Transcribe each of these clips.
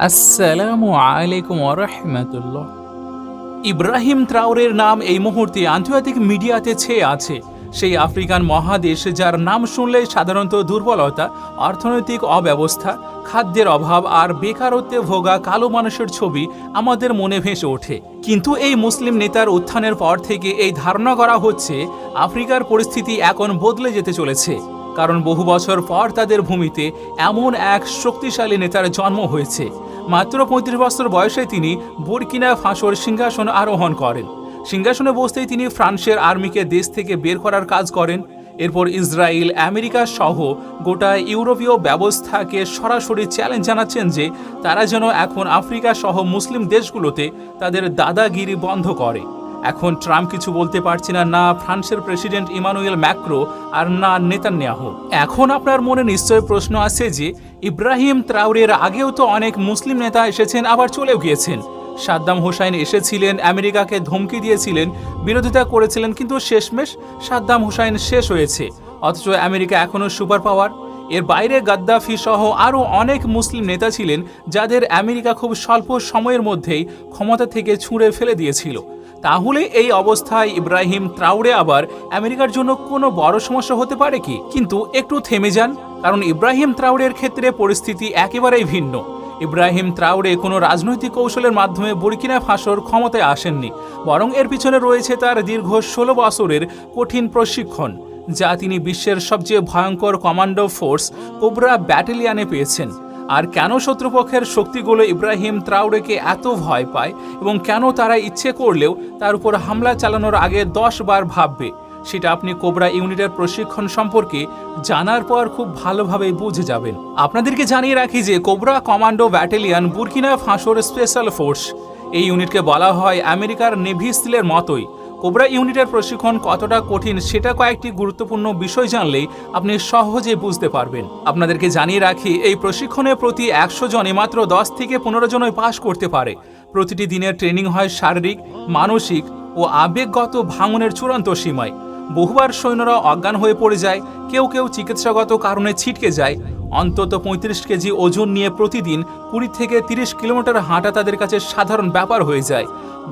আসসালামু আলাইকুম ওরহমতুল্লাহ ইব্রাহিম ত্রাউরের নাম এই মুহূর্তে আন্তর্জাতিক মিডিয়াতে ছেয়ে আছে। সেই আফ্রিকান মহাদেশ যার নাম শুনলে সাধারণত দুর্বলতা, অর্থনৈতিক অব্যবস্থা, খাদ্যের অভাব আর বেকারত্বে ভোগা কালো মানুষের ছবি আমাদের মনে ভেসে ওঠে। কিন্তু এই মুসলিম নেতার উত্থানের পর থেকে এই ধারণা করা হচ্ছে, আফ্রিকার পরিস্থিতি এখন বদলে যেতে চলেছে। কারণ বহু বছর পর তাদের ভূমিতে এমন এক শক্তিশালী নেতার জন্ম হয়েছে। মাত্র পঁয়ত্রিশ বছর বয়সে তিনি বুরকিনা ফাঁসোর সিংহাসন আরোহণ করেন। সিংহাসনে বসতেই তিনি ফ্রান্সের আর্মিকে দেশ থেকে বের করার কাজ করেন। এরপর ইসরায়েল, আমেরিকা সহ গোটা ইউরোপীয় ব্যবস্থাকে সরাসরি চ্যালেঞ্জ জানাচ্ছেন যে তারা যেন এখন আফ্রিকা সহ মুসলিম দেশগুলোতে তাদের দাদাগিরি বন্ধ করে। এখন ট্রাম্প কিছু বলতে পারছে না না ফ্রান্সের প্রেসিডেন্ট ইমানুয়েল ম্যাক্রো আর না নেতান্যাহু। এখন আপনার মনে নিশ্চয় প্রশ্ন আছে যে, ইব্রাহিম ত্রাউরের আগেও তো অনেক মুসলিম নেতা এসেছেন, আবার চলেও গিয়েছেন। সাদ্দাম হোসাইন এসেছিলেন, আমেরিকাকে ধমকি দিয়েছিলেন, বিরোধিতা করেছিলেন, কিন্তু শেষমেশ সাদ্দাম হোসাইন শেষ হয়েছে। অথচ আমেরিকা এখনও সুপার পাওয়ার। এর বাইরে গাদ্দাফি সহ আরও অনেক মুসলিম নেতা ছিলেন, যাদের আমেরিকা খুব স্বল্প সময়ের মধ্যেই ক্ষমতা থেকে ছুঁড়ে ফেলে দিয়েছিল। তাহলে এই অবস্থায় ইব্রাহিম ত্রাউড়ে আবার আমেরিকার জন্য কোনো বড় সমস্যা হতে পারে কি? কিন্তু একটু থেমে যান, কারণ ইব্রাহিম ত্রাউড়ের ক্ষেত্রে পরিস্থিতি একেবারেই ভিন্ন। ইব্রাহিম ত্রাউরে কোনো রাজনৈতিক কৌশলের মাধ্যমে বুরকিনা ফাঁসোর ক্ষমতায় আসেননি, বরং এর পিছনে রয়েছে তার দীর্ঘ ষোলো বছরের কঠিন প্রশিক্ষণ, যা তিনি বিশ্বের সবচেয়ে ভয়ঙ্কর কমান্ডো ফোর্স কোবরা ব্যাটালিয়ানে পেয়েছেন। আর কেন শত্রুপক্ষের শক্তিগুলো ইব্রাহিম ত্রাউরেকে এত ভয় পায় এবং কেন তারা ইচ্ছে করলেও তার উপর হামলা চালানোর আগে দশ বার ভাববে, সেটা আপনি কোবরা ইউনিটের প্রশিক্ষণ সম্পর্কে জানার পর খুব ভালোভাবে বুঝে যাবেন। আপনাদেরকে জানিয়ে রাখি যে কোবরা কমান্ডো ব্যাটালিয়ান বুরকিনা ফাঁসোর স্পেশাল ফোর্স, এই ইউনিটকে বলা হয় আমেরিকার নেভি স্টিলের মতোই। কোবরা ইউনিটের প্রশিক্ষণ কতটা কঠিন সেটা কয়েকটি গুরুত্বপূর্ণ বিষয় জানলেই আপনি সহজে বুঝতে পারবেন। আপনাদেরকে জানিয়ে রাখি, এই প্রশিক্ষণে প্রতি একশো জনে মাত্র দশ থেকে পনেরো জনই পাশ করতে পারে। প্রতিটি দিনের ট্রেনিং হয় শারীরিক, মানসিক ও আবেগগত ভাঙনের চূড়ান্ত সীমায়। বহুবার সৈন্যরা অজ্ঞান হয়ে পড়ে যায়, কেউ কেউ চিকিৎসাগত কারণে ছিটকে যায় অন্তত পঁয়ত্রিশ কেজি ওজন নিয়ে প্রতিদিন কুড়ি থেকে তিরিশ কিলোমিটার হাঁটা তাদের কাছে সাধারণ ব্যাপার হয়ে যায়।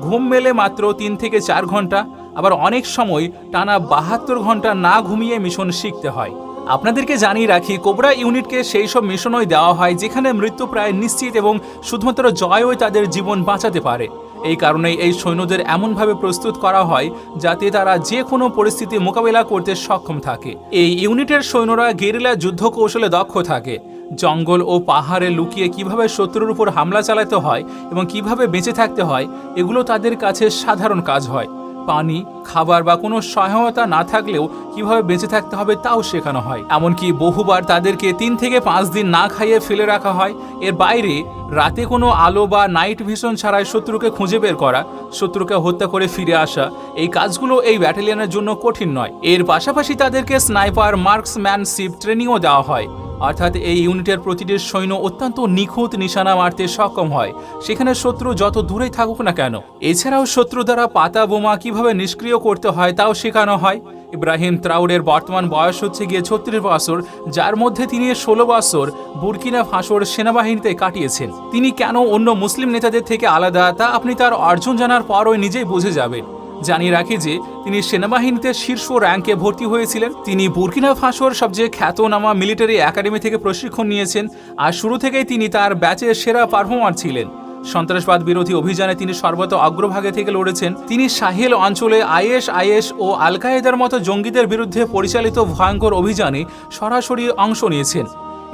ঘুম মেলে মাত্র তিন থেকে চার ঘণ্টা, আবার অনেক সময় টানা বাহাত্তর ঘণ্টা না ঘুমিয়ে মিশন শিখতে হয়। আপনাদেরকে জানিয়ে রাখি, কোবরা ইউনিটকে সেই সব মিশনই দেওয়া হয় যেখানে মৃত্যু প্রায় নিশ্চিত এবং শুধুমাত্র জয়ই তাদের জীবন বাঁচাতে পারে। এই কারণেই এই সৈন্যদের এমনভাবে প্রস্তুত করা হয় যাতে তারা যে কোনো পরিস্থিতি মোকাবেলা করতে সক্ষম থাকে। এই ইউনিটের সৈন্যরা গেরিলা যুদ্ধ কৌশলে দক্ষ থাকে। জঙ্গল ও পাহাড়ে লুকিয়ে কীভাবে শত্রুর উপর হামলা চালাতে হয় এবং কীভাবে বেঁচে থাকতে হয়, এগুলো তাদের কাছে সাধারণ কাজ হয়। পানি, খাবার বা কোনো সহায়তা না থাকলেও কীভাবে বেঁচে থাকতে হবে তাও শেখানো হয়। এমনকি বহুবার তাদেরকে তিন থেকে পাঁচ দিন না খাইয়ে ফেলে রাখা হয়। এর বাইরে রাতে কোনো আলো বা নাইট ভিশন ছাড়াই শত্রুকে খুঁজে বের করা, শত্রুকে হত্যা করে ফিরে আসা, এই কাজগুলো এই ব্যাটালিয়নের জন্য কঠিন নয়। এর পাশাপাশি তাদেরকে স্নাইপার মার্কসম্যানশিপ ট্রেনিংও দেওয়া হয়। অর্থাৎ এই ইউনিটের প্রতিটি সৈন্য অত্যন্ত নিখুঁত নিশানা মারতে সক্ষম হয়। সেখানে শত্রু যত দূরেই থাকুক না কেন, এছাড়াও শত্রু দ্বারা পাতা বোমা কীভাবে নিষ্ক্রিয় করতে হয় তাও শেখানো হয়। ইব্রাহিম ত্রাউরের বর্তমান বয়স হচ্ছে গিয়ে ছত্রিশ বছর, যার মধ্যে তিনি ষোলো বছর বুরকিনা ফাঁসোর সেনাবাহিনীতে কাটিয়েছেন। তিনি কেন অন্য মুসলিম নেতাদের থেকে আলাদা, তা আপনি তার অর্জন জানার পরই নিজেই বুঝে যাবেন। জানিয়ে রাখি যে তিনি সেনাবাহিনীতে শীর্ষ র্যাঙ্কে ভর্তি হয়েছিলেন। তিনি বুরকিনা ফাঁসোর সবচেয়ে খ্যাতনামা মিলিটারি একাডেমি থেকে প্রশিক্ষণ নিয়েছেন আর শুরু থেকেই তিনি তার ব্যাচের সেরা পারফর্মার ছিলেন। সন্ত্রাসবাদ বিরোধী অভিযানে তিনি সর্বত অগ্রভাগে থেকে লড়েছেন। তিনি সাহেল অঞ্চলে আইএস আইএস ও আল কায়েদার মতো জঙ্গিদের বিরুদ্ধে পরিচালিত ভয়ঙ্কর অভিযানে সরাসরি অংশ নিয়েছেন।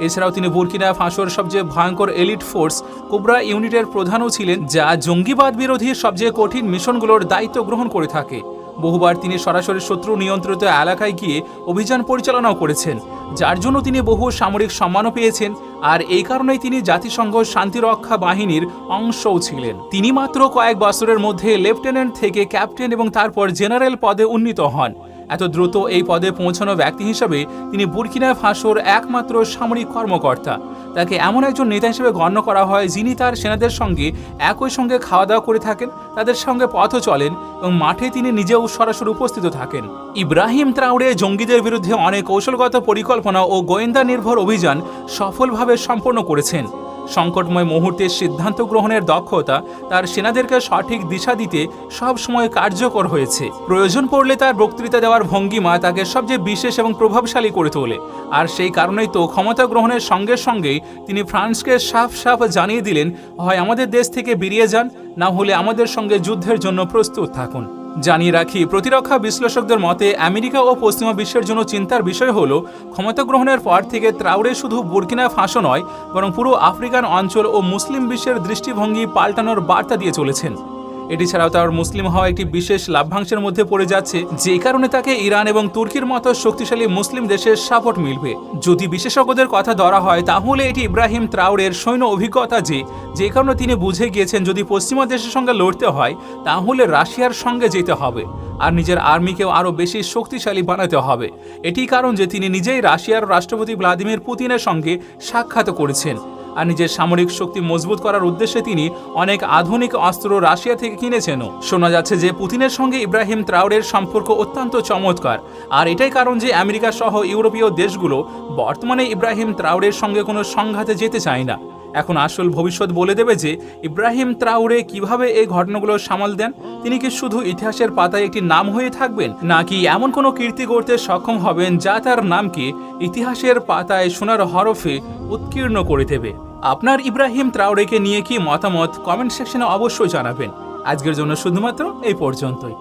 এছাড়াও তিনি বুরকিনা ফাঁসোর সবচেয়ে ভয়ঙ্কর এলিট ফোর্স কোবরা ইউনিটের প্রধানও ছিলেন, যা জঙ্গিবাদ বিরোধী সবচেয়ে কঠিন মিশনগুলোর দায়িত্ব গ্রহণ করে থাকে। বহুবার তিনি সরাসরি শত্রু নিয়ন্ত্রিত এলাকায় গিয়ে অভিযান পরিচালনাও করেছেন, যার জন্য তিনি বহু সামরিক সম্মানও পেয়েছেন আর এই কারণেই তিনি জাতিসংঘ শান্তিরক্ষা বাহিনীর অংশও ছিলেন। তিনি মাত্র কয়েক বছরের মধ্যে লেফটেন্যান্ট থেকে ক্যাপ্টেন এবং তারপর জেনারেল পদে উন্নীত হন। এত দ্রুত এই পদে পৌঁছানো ব্যক্তি হিসেবে তিনি বুরকিনা ফাসোর একমাত্র সামরিক কর্মকর্তা। তাকে এমন একজন নেতা হিসেবে গণ্য করা হয় যিনি তার সেনাদের সঙ্গে একই সঙ্গে খাওয়া দাওয়া করে থাকেন, তাদের সঙ্গে পথও চলেন এবং মাঠে তিনি নিজেও সরাসরি উপস্থিত থাকেন। ইব্রাহিম ত্রাউড়ে জঙ্গিদের বিরুদ্ধে অনেক কৌশলগত পরিকল্পনা ও গোয়েন্দা নির্ভর অভিযান সফলভাবে সম্পন্ন করেছেন। সংকটময় মুহূর্তে সিদ্ধান্ত গ্রহণের দক্ষতা তার সেনাদেরকে সঠিক দিশা দিতে সব সময় কার্যকর হয়েছে। প্রয়োজন পড়লে তার বক্তৃতা দেওয়ার ভঙ্গিমা তাকে সবচেয়ে বিশেষ এবং প্রভাবশালী করে তোলে। আর সেই কারণেই তো ক্ষমতা গ্রহণের সঙ্গে সঙ্গেই তিনি ফ্রান্সকে সাফ সাফ জানিয়ে দিলেন, হয় আমাদের দেশ থেকে বেরিয়ে যান, না হলে আমাদের সঙ্গে যুদ্ধের জন্য প্রস্তুত থাকুন। জানিয়ে রাখি, প্রতিরক্ষা বিশ্লেষকদের মতে, আমেরিকা ও পশ্চিমা বিশ্বের জন্য চিন্তার বিষয় হল, ক্ষমতা গ্রহণের পর থেকে ত্রাউরে শুধু বুর্কিনা ফাঁসো নয়, বরং পুরো আফ্রিকান অঞ্চল ও মুসলিম বিশ্বের দৃষ্টিভঙ্গি পাল্টানোর বার্তা দিয়ে চলেছেন। এটি ছাড়াও তার মুসলিম হওয়া একটি বিশেষ লাভ্যাংশের মধ্যে পড়ে যাচ্ছে, যে কারণে তাকে ইরান এবং তুর্কির মতো শক্তিশালী মুসলিম দেশের সাপোর্ট মিলবে। যদি বিশেষজ্ঞদের কথা ধরা হয়, তাহলে এটি ইব্রাহিম ত্রাউরের সৈন্য অভিজ্ঞতা যে যে কারণে তিনি বুঝে গিয়েছেন যদি পশ্চিমা দেশের সঙ্গে লড়তে হয়, তাহলে রাশিয়ার সঙ্গে যেতে হবে, আর নিজের আর্মিকেও আরও বেশি শক্তিশালী বানাতে হবে। এটি কারণ যে তিনি নিজেই রাশিয়ার রাষ্ট্রপতি ভ্লাদিমির পুতিনের সঙ্গে সাক্ষাৎ করেছেন। আর নিজের সামরিক শক্তি মজবুত করার উদ্দেশ্যে তিনি অনেক আধুনিক অস্ত্র রাশিয়া থেকে কিনেছেনও। শোনা যাচ্ছে যে পুতিনের সঙ্গে ইব্রাহিম ত্রাউরের সম্পর্ক অত্যন্ত চমৎকার। আর এটাই কারণ যে আমেরিকা সহ ইউরোপীয় দেশগুলো বর্তমানে ইব্রাহিম ত্রাউরের সঙ্গে কোনো সংঘাতে যেতে চায় না। এখন আসল ভবিষ্যৎ বলে দেবে যে ইব্রাহিম ত্রাউরে কীভাবে এই ঘটনাগুলো সামাল দেন? তিনি কি শুধু ইতিহাসের পাতায় একটি নাম হয়ে থাকবেন, নাকি এমন কোনো কীর্তি করতে সক্ষম হবেন যা তার নামকে ইতিহাসের পাতায় সোনার হরফে উৎকীর্ণ করে দেবে? আপনার ইব্রাহিম ত্রাউরেকে নিয়ে কি মতামত কমেন্ট সেকশনে অবশ্যই জানাবেন। আজকের জন্য শুধুমাত্র এই পর্যন্তই।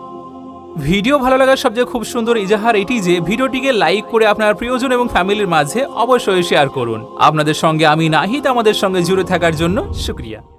ভিডিও ভালো লাগার সবচেয়ে খুব সুন্দর ইজাহার এটি যে, ভিডিওটিকে লাইক করে আপনার প্রিয়জন এবং ফ্যামিলির মাঝে অবশ্যই শেয়ার করুন। আপনাদের সঙ্গে আমি নাহিদ, আমাদের সঙ্গে জুড়ে থাকার জন্য শুক্রিয়া।